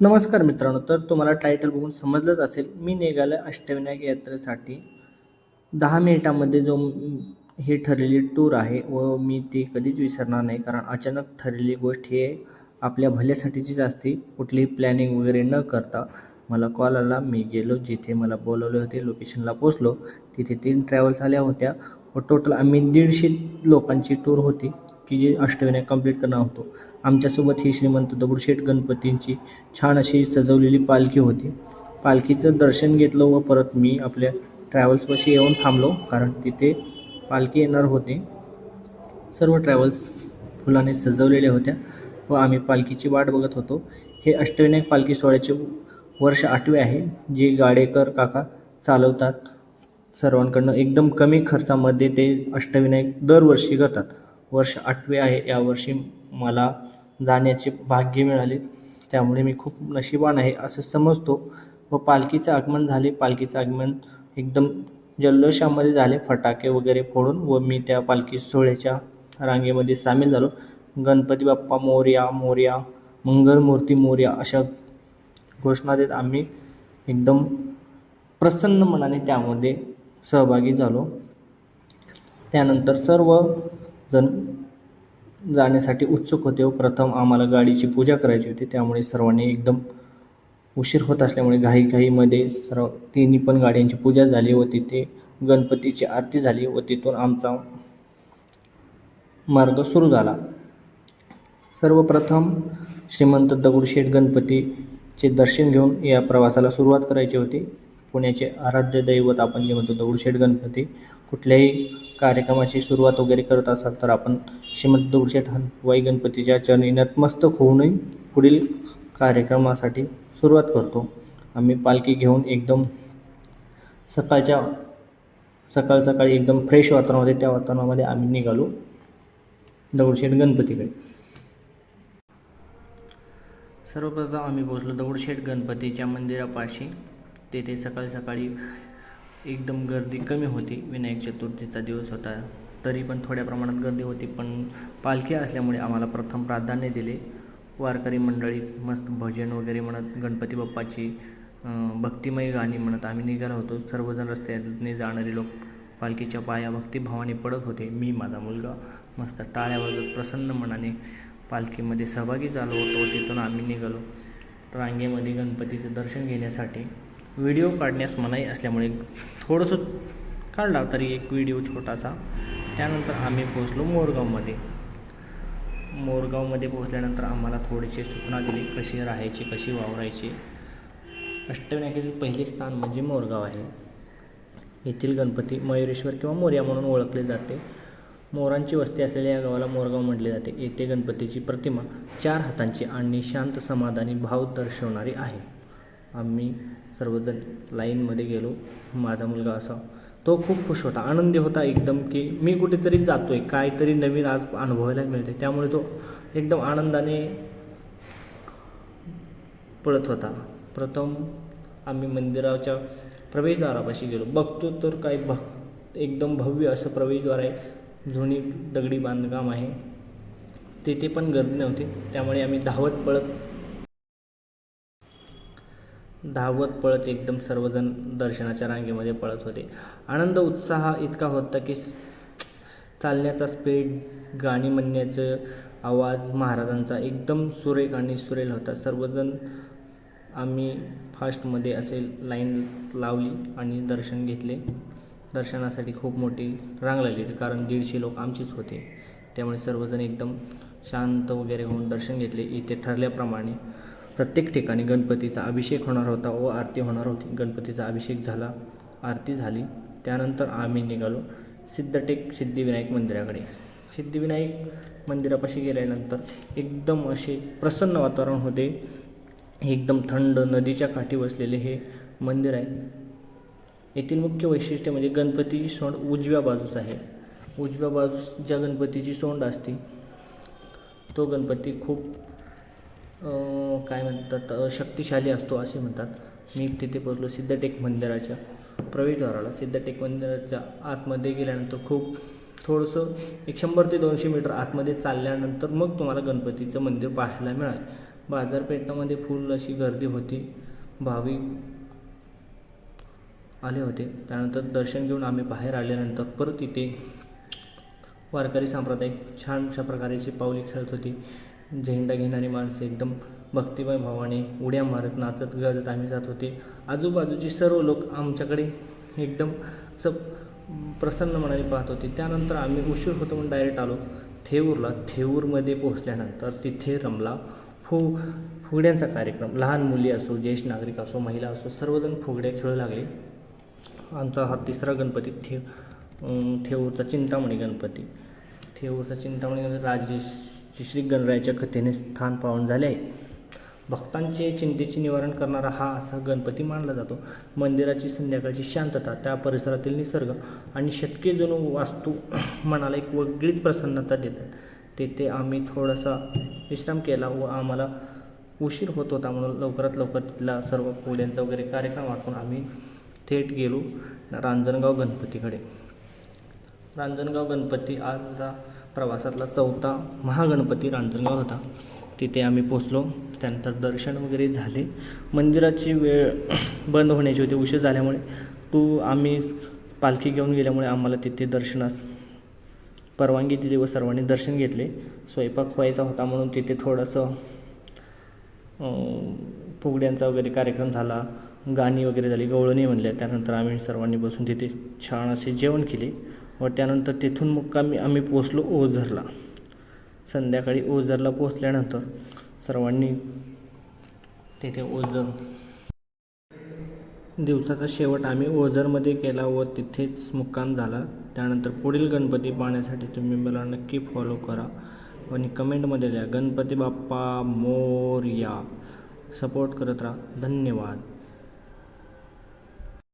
नमस्कार मित्रांनो तर तुम्हाला टायटल बघून समजलंच असेल मी निघालं अष्टविनायक यात्रेसाठी. दहा मिनिटामध्ये जो ही ठरलेली टूर आहे व मी ती कधीच विसरणार नाही कारण अचानक ठरलेली गोष्ट ही आपल्या भल्यासाठीचीच असते. कुठलीही प्लॅनिंग वगैरे न करता मला कॉल आला मी गेलो जिथे मला बोलवले होते लोकेशनला पोचलो तिथे तीन ट्रॅव्हल्स आल्या होत्या. व टोटल आम्ही दीडशे लोकांची टूर होती. की जी अष्टविनायक कंप्लीट करणार होतो. आमच्यासोबत ही श्रीमंत दगडूशेठ गणपतींची छान अशी सजवलेली पालखी होती. पालखीचं दर्शन घेतलं व परत मी आपल्या ट्रॅव्हल्सपाशी येऊन थांबलो कारण तिथे पालखी येणार होती. सर्व ट्रॅव्हल्स फुलाने सजवलेल्या होत्या व आम्ही पालखीची वाट बघत होतो. हे अष्टविनायक पालखी सोहळ्याचे वर्ष आठवे आहे जे गाडेकर काका चालवतात. सर्वांकडनं एकदम कमी खर्चामध्ये ते अष्टविनायक दरवर्षी करतात. वर्ष आठवे आहे. यावर्षी मला जाण्याचे भाग्य मिळाले. त्यामुळे मी खूप नशिबान आहे असं समजतो. व पालखीचं आगमन झाले. पालखीचं आगमन एकदम जल्लोषामध्ये झाले. फटाके वगैरे फोडून व मी त्या पालखी सोहळ्याच्या रांगेमध्ये सामील झालो. गणपती बाप्पा मोर्या मोर्या मंगलमूर्ती मोर्या अशा घोषणा देत आम्ही एकदम प्रसन्न मनाने त्यामध्ये सहभागी झालो. त्यानंतर सर्व जण जाण्यासाठी उत्सुक होते व प्रथम आम्हाला गाडीची पूजा करायची होती. त्यामुळे सर्वांनी एकदम उशीर होत असल्यामुळे घाईघाईमध्ये सर्व तिन्ही पण गाड्यांची पूजा झाली व तिथे गणपतीची आरती झाली व तिथून आमचा मार्ग सुरू झाला. सर्वप्रथम श्रीमंत दगडूशेठ गणपतीचे दर्शन घेऊन या प्रवासाला सुरुवात करायची होती. पुण्याचे आराध्य दैवत आपण जे म्हणतो दगडूशेठ गणपती कुठल्याही कार्यक्रमाची सुरुवात वगैरे करत असाल तर आपण श्रीमंत दगडूशेठ वाई गणपतीच्या चरणी नतमस्तक होऊनही पुढील कार्यक्रमासाठी सुरुवात करतो. आम्ही पालखी घेऊन एकदम सकाळच्या सकाळ सकाळी एकदम फ्रेश वातावरणामध्ये त्या वातावरणामध्ये आम्ही निघालो दगडूशेठ गणपतीकडे. सर्वप्रथम आम्ही पोचलो दगडूशेठ गणपतीच्या मंदिरापाशी. तेथे सकाळी सकाळी एकदम गर्दी कमी होती. विनायक चतुर्थीचा दिवस होता. तरी पण थोड्या प्रमाणात गर्दी होती पण पालखी असल्यामुळे आम्हाला प्रथम प्राधान्य दिले. वारकरी मंडळी मस्त भजन वगैरे म्हणत गणपती बाप्पाची भक्तिमयी भक्तिमय गाणी म्हणत आम्ही निघालो होतो. सर्वजण रस्त्याने जाणारे लोक पालखीच्या पाया भक्तिभावाने पडत होते. मी माझा मुलगा मस्त टाळ्या वाजवत प्रसन्न मनाने पालखीमध्ये सहभागी झालो होतो. तिथून आम्ही निघालो. रांगेमध्ये गणपतीचं दर्शन घेण्यासाठी व्हिडिओ काढण्यास मनाई असल्यामुळे थोडंसं काढला तरी एक व्हिडिओ छोटासा. त्यानंतर आम्ही पोचलो मोरगावमध्ये. मोरगावमध्ये पोचल्यानंतर आम्हाला थोडीशी सूचना दिली कशी राहायची कशी वावरायची. अष्टविनायकातील पहिले स्थान म्हणजे मोरगाव आहे. येथील गणपती मयुरेश्वर किंवा मोर्या म्हणून ओळखले जाते. मोरांची वस्ती असलेल्या या गावाला मोरगाव म्हटले जाते. येथे गणपतीची प्रतिमा चार हातांची आणि शांत समाधानी भाव दर्शवणारी आहे. आम्ही सर्वजण लाईनमध्ये गेलो. माझा मुलगा असा तो खूप खुश होता. आनंदी होता एकदम की मी कुठेतरी जातो आहे काहीतरी नवीन आज अनुभवायला मिळते त्यामुळे तो एकदम आनंदाने पळत होता. प्रथम आम्ही मंदिराच्या प्रवेशद्वारापाशी गेलो. बघतो तर काय भ एकदम भव्य असं प्रवेशद्वार आहे. जुनी दगडी बांधकाम आहे. तेथे पण गर्दी नव्हती. त्यामुळे आम्ही धावत पळत धावत पळत एकदम सर्वजण दर्शनाच्या रांगेमध्ये पळत होते. आनंद उत्साह इतका होता की चालण्याचा स्पीड गाणी म्हणण्याचं आवाज महाराजांचा एकदम सुरेख आणि सुरेल होता. सर्वजण आम्ही फास्टमध्ये असे लाईन लावली आणि दर्शन घेतले. दर्शनासाठी खूप मोठी रांग लागली होती कारण दीडशे लोक आमचीच होते. त्यामुळे सर्वजण एकदम शांत वगैरे होऊन दर्शन घेतले. इथे ठरल्याप्रमाणे प्रत्येक ठिकाणी गणपतीचा अभिषेक होणार होता व आरती होणार होती. गणपतीचा अभिषेक झाला आरती झाली. त्यानंतर आम्ही निघालो सिद्धटेक सिद्धिविनायक मंदिराकडे. सिद्धिविनायक मंदिरापाशी गेल्यानंतर एकदम असे प्रसन्न वातावरण होते. एकदम थंड नदीच्या काठी बसलेले हे मंदिर आहे. येथील मुख्य वैशिष्ट्य म्हणजे गणपतीची सोंड उजव्या बाजूस आहे. उजव्या बाजूस ज्या गणपतीची सोंड असते तो गणपती खूप काय म्हणतात शक्तिशाली असतो असे म्हणतात. मी तिथे पोचलो सिद्धटेक मंदिराच्या प्रवेशद्वाराला. सिद्धटेक मंदिराच्या आतमध्ये गेल्यानंतर खूप थोडंसं एक शंभर ते दोनशे मीटर आतमध्ये चालल्यानंतर मग तुम्हाला गणपतीचं मंदिर पाहायला मिळालं. बाजारपेठामध्ये फुल अशी गर्दी होती. भाविक आले होते. त्यानंतर दर्शन घेऊन आम्ही बाहेर आल्यानंतर परत इथे वारकरी सांप्रदायिक छान अशा प्रकारची पावली खेळत होती. झेंडा घेणारी माणसं एकदम भक्तिमय भावाने उड्या मारत नाचत गजत आम्ही जात होते. आजूबाजूचे सर्व लोक आमच्याकडे एकदम असं प्रसन्न मनाने पाहत होते. त्यानंतर आम्ही उशीर होतो म्हणून डायरेक्ट आलो. थेऊरला थेऊरमध्ये पोहोचल्यानंतर तिथे रमला. फु फुगड्यांचा कार्यक्रम. लहान मुली असो ज्येष्ठ नागरिक असो महिला असो सर्वजण फुगड्या खेळू लागले. आमचा हा तिसरा गणपती थे थेऊरचा चिंतामणी गणपती. थेऊरचा चिंतामणी गणपती राजेश श्री गणरायाच्या कथेने स्थान पावन झाले. आहे भक्तांचे चिंतेचे निवारण करणारा हा असा गणपती मानला जातो. मंदिराची संध्याकाळची शांतता त्या परिसरातील निसर्ग आणि शतके जणू वास्तू मनाला एक वेगळीच प्रसन्नता देतात. तेथे आम्ही थोडासा विश्राम केला व आम्हाला उशीर होत होता म्हणून लवकरात लवकर तिथला सर्व कोड्यांचा वगैरे कार्यक्रम वाटून आम्ही थेट गेलो रांजणगाव गणपतीकडे. रांजणगाव गणपती आजचा प्रवासातला चौथा महागणपती रांजणगाव होता. तिथे आम्ही पोचलो त्यानंतर दर्शन वगैरे झाले. मंदिराची वेळ बंद होण्याची होती. उशीर झाल्यामुळे तू आम्ही पालखी घेऊन गेल्यामुळे आम्हाला तिथे दर्शनास परवानगी दिली व सर्वांनी दर्शन घेतले. स्वयंपाक व्हायचा होता म्हणून तिथे थोडंसं फुगड्यांचा वगैरे कार्यक्रम झाला. गाणी वगैरे झाली. गवळणी म्हणल्या. त्यानंतर आम्ही सर्वांनी बसून तिथे छान असे जेवण केले. व त्यानंतर तिथून मुक्कामी आम्ही पोचलो ओझरला. संध्याकाळी ओझरला पोचल्यानंतर सर्वांनी तिथे ओझर दिवसाचा शेवट आम्ही ओझरमध्ये केला व तिथेच मुक्काम झाला. त्यानंतर पुढील गणपती पाहण्यासाठी तुम्ही मला नक्की फॉलो करा आणि कमेंटमध्ये द्या गणपती बाप्पा मोर्या. सपोर्ट करत राहा. धन्यवाद.